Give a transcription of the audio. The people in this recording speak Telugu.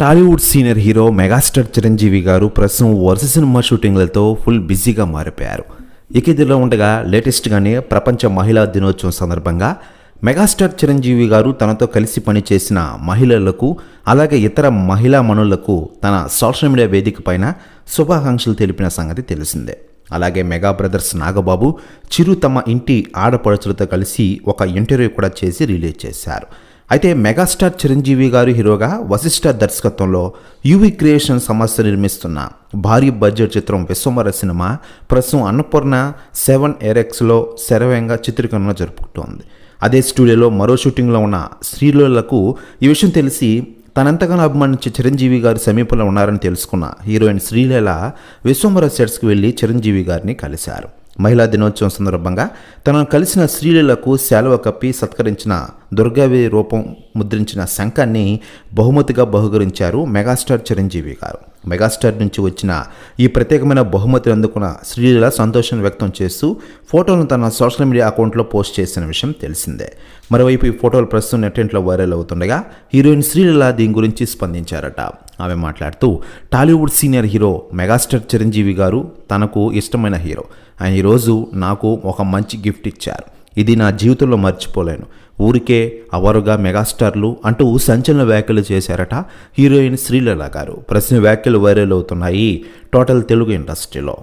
Tollywood senior hero megastar Chiranjeevi garu ప్రస్తుతం వరుస సినిమా షూటింగ్లతో ఫుల్ బిజీగా మారిపోయారు. ఇక ఇదిలో ఉండగా లేటెస్ట్గానే ప్రపంచ మహిళా దినోత్సవం సందర్భంగా మెగాస్టార్ చిరంజీవి గారు తనతో కలిసి పనిచేసిన మహిళలకు అలాగే ఇతర మహిళా మనులకు తన సోషల్ మీడియా వేదిక పైన శుభాకాంక్షలు తెలిపిన సంగతి తెలిసిందే. అలాగే మెగా బ్రదర్స్ నాగబాబు చిరు తమ ఇంటి ఆడపడుచులతో కలిసి ఒక ఇంటర్వ్యూ కూడా చేసి రిలీజ్ చేశారు. అయితే మెగాస్టార్ చిరంజీవి గారు హీరోగా వశిష్ఠ దర్శకత్వంలో యువి క్రియేషన్ సంస్థ నిర్మిస్తున్న భారీ బడ్జెట్ చిత్రం విశ్వమర సినిమా ప్రస్తుతం అన్నపూర్ణ సెవెన్ ఎరెక్స్లో శరవేగంగా చిత్రీకరణ జరుపుకుంటోంది. అదే స్టూడియోలో మరో షూటింగ్లో ఉన్న శ్రీలకు ఈ విషయం తెలిసి తనంతగానో అభిమానించే చిరంజీవి గారు సమీపంలో ఉన్నారని తెలుసుకున్న హీరోయిన్ శ్రీలీల విశ్వమర సెట్స్కి వెళ్ళి చిరంజీవి గారిని కలిశారు. మహిళా దినోత్సవం సందర్భంగా తనను కలిసిన శ్రీలీలకు శాలువ కప్పి సత్కరించిన దుర్గావి రూపం ముద్రించిన శంఖాన్ని బహుమతిగా బహుకరించారు మెగాస్టార్ చిరంజీవి గారు. మెగాస్టార్ నుంచి వచ్చిన ఈ ప్రత్యేకమైన బహుమతిని అందుకున్న శ్రీలీల సంతోషం వ్యక్తం చేస్తూ ఫోటోను తన సోషల్ మీడియా అకౌంట్లో పోస్ట్ చేసిన విషయం తెలిసిందే. మరోవైపు ఈ ఫోటోలు ప్రస్తుతం నెట్టింట్లో వైరల్ అవుతుండగా హీరోయిన్ శ్రీలీల దీని గురించి స్పందించారట. ఆమె మాట్లాడుతూ Tollywood senior hero megastar Chiranjeevi garu తనకు ఇష్టమైన హీరో. ఆయన ఈరోజు నాకు ఒక మంచి గిఫ్ట్ ఇచ్చారు. ఇది నా జీవితంలో మర్చిపోలేను. ఊరికే అవరుగా మెగాస్టార్లు అంటూ సంచలన వ్యాఖ్యలు చేశారట హీరోయిన్ శ్రీలల గారు. ప్రశ్న వ్యాఖ్యలు వైరల్ అవుతున్నాయి టోటల్ తెలుగు ఇండస్ట్రీలో.